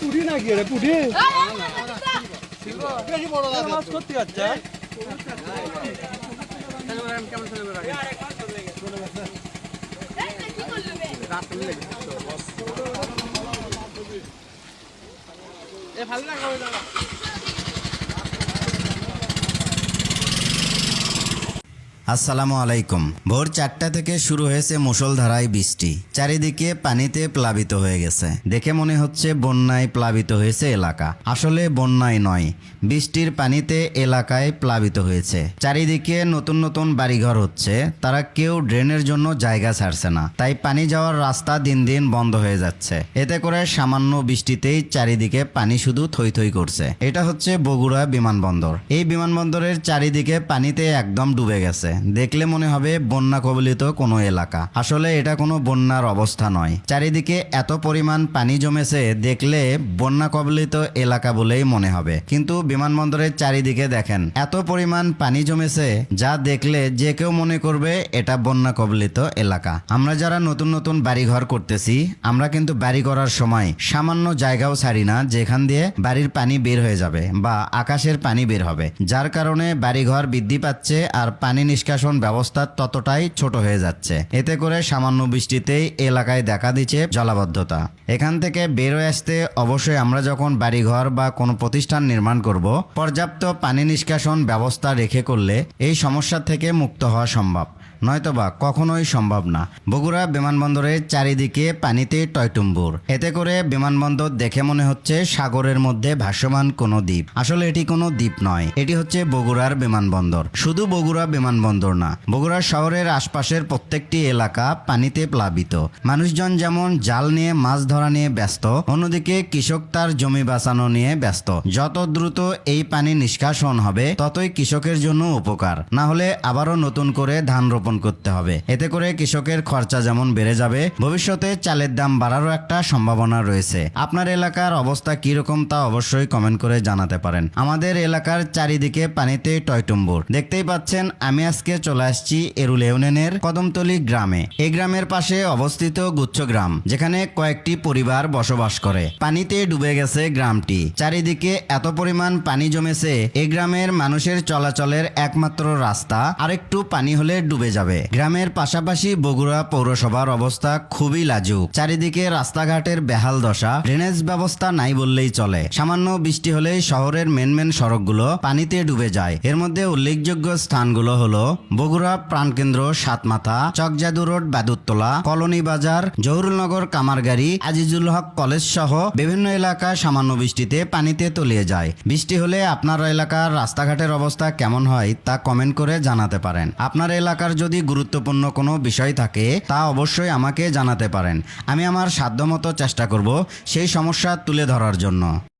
পুরি না গিয়ে রে পুরি? বেশি বড় মাছ করতে ভালো লাগা আসসালামু আলাইকুম। ভোর চারটা থেকে শুরু হয়েছে মুষলধারায় বৃষ্টি। চারিদিকে পানিতে প্লাবিত হয়ে গেছে। দেখে মনে হচ্ছে বন্যায় প্লাবিত হয়েছে এলাকা। আসলে বন্যায় নয়, বৃষ্টির পানিতে এলাকায় প্লাবিত হয়েছে। চারিদিকে নতুন নতুন বাড়িঘর হচ্ছে, তারা কেউ ড্রেনের জন্য জায়গা ছাড়ছে না। তাই পানি যাওয়ার রাস্তা দিন দিন বন্ধ হয়ে যাচ্ছে। এতে করে সামান্য বৃষ্টিতেই চারিদিকে পানি শুধু থই থই করছে। এটা হচ্ছে বগুড়া বিমানবন্দর। এই বিমানবন্দরের চারিদিকে পানিতে একদম ডুবে গেছে। দেখলে মনে হবে বন্যা কবলিত কোনো এলাকা। আসলে এটা কোনো বন্যার অবস্থা নয়। চারিদিকে এত পরিমাণ পানি জমেছে, দেখলে বন্যা কবলিত এলাকা বলেই মনে হবে। কিন্তু বিমানবন্দরের চারিদিকে দেখেন, এত পরিমাণ পানি জমেছে, যা দেখলে যে কেউ মনে করবে এটা বন্যা কবলিত এলাকা। আমরা যারা নতুন নতুন বাড়িঘর করতেছি, আমরা কিন্তু বাড়ি করার সময় সামান্য জায়গাও ছাড়ি না, যেখান দিয়ে বাড়ির পানি বের হয়ে যাবে বা আকাশের পানি বের হবে। যার কারণে বাড়িঘর বৃদ্ধি পাচ্ছে আর পানি নিষ্কাশন ব্যবস্থা ততটাই ছোট হয়ে যাচ্ছে। এতে করে সামান্য বৃষ্টিতেই এলাকায় দেখা দিচ্ছে জলাবদ্ধতা। এখান থেকে বের হয়ে আসতে অবশ্যই আমরা যখন বাড়িঘর বা কোনো প্রতিষ্ঠান নির্মাণ করব, পর্যাপ্ত পানি নিষ্কাশন ব্যবস্থা রেখে করলে এই সমস্যা থেকে মুক্ত হওয়া সম্ভব। নয়তোবা কখনোই সম্ভব না। বগুড়া বিমানবন্দরের চারিদিকে পানিতে টয়টুম্বুর। এতে করে বিমানবন্দর দেখে মনে হচ্ছে সাগরের মধ্যে ভাসমান কোনো দ্বীপ। আসলে এটি কোনো দ্বীপ নয়, এটি হচ্ছে বগুড়ার বিমানবন্দর। শুধু বগুড়া বিমানবন্দর না। বগুড়া শহরের আশপাশের প্রত্যেকটি এলাকা পানিতে প্লাবিত। মানুষজন যেমন জাল নিয়ে মাছ ধরা নিয়ে ব্যস্ত, অন্যদিকে কৃষক তার জমি বাঁচানো নিয়ে ব্যস্ত। যত দ্রুত এই পানি নিষ্কাশন হবে, ততই কৃষকের জন্য উপকার। না হলে আবারও নতুন করে ধান রোপণ করতে হবে। এতে করে কৃষকের খরচা যেমন বেড়ে যাবে, ভবিষ্যতে চালের দাম বাড়ারও একটা সম্ভাবনা রয়েছে। আপনার এলাকার অবস্থা কীরকম তা অবশ্যই কমেন্ট করে জানাতে পারেন। আমাদের এলাকার চারিদিকে পানিতে টয়টুম্বুর। দেখতেই পাচ্ছেন, আমি আজকে চলে আসছি এরুল ইউনিয়নের কদমতলি গ্রামে। এই গ্রামের পাশে অবস্থিত গুচ্ছ গ্রাম, যেখানে কয়েকটি পরিবার বসবাস করে। পানিতে ডুবে গেছে গ্রামটি। চারিদিকে এত পরিমাণ পানি জমেছে, এই গ্রামের মানুষের চলাচলের একমাত্র রাস্তা, আরেকটু পানি হলে ডুবে যাবে। গ্রামের পাশাপাশি বগুড়া পৌরসভার অবস্থা খুবই লাজুক। চারিদিকে রাস্তাঘাটের বেহাল দশা, ড্রেনেজ ব্যবস্থা নাই বললেই চলে। সামান্য বৃষ্টি হলেই শহরের মেন মেন সড়কগুলো পানিতে ডুবে যায়। এর মধ্যে উল্লেখযোগ্য স্থানগুলো হলো বগুড়া প্রাণকেন্দ্র সাতমাথা, চকজাদু রোড, বাদুরতলা, কলোনি বাজার, জহুরুলনগর কামারগাড়ি, আজিজুল হক কলেজ সহ বিভিন্ন এলাকা সামান্য বৃষ্টিতে পানিতে তলিয়ে যায়। বৃষ্টি হলে আপনার এলাকার রাস্তাঘাটের অবস্থা কেমন হয় তা কমেন্ট করে জানাতে পারেন। আপনার এলাকার যদি গুরুত্বপূর্ণ কোনো বিষয় থাকে, তা অবশ্যই আমাকে জানাতে পারেন। আমি আমার সাধ্যমতো চেষ্টা করব সেই সমস্যা তুলে ধরার জন্য।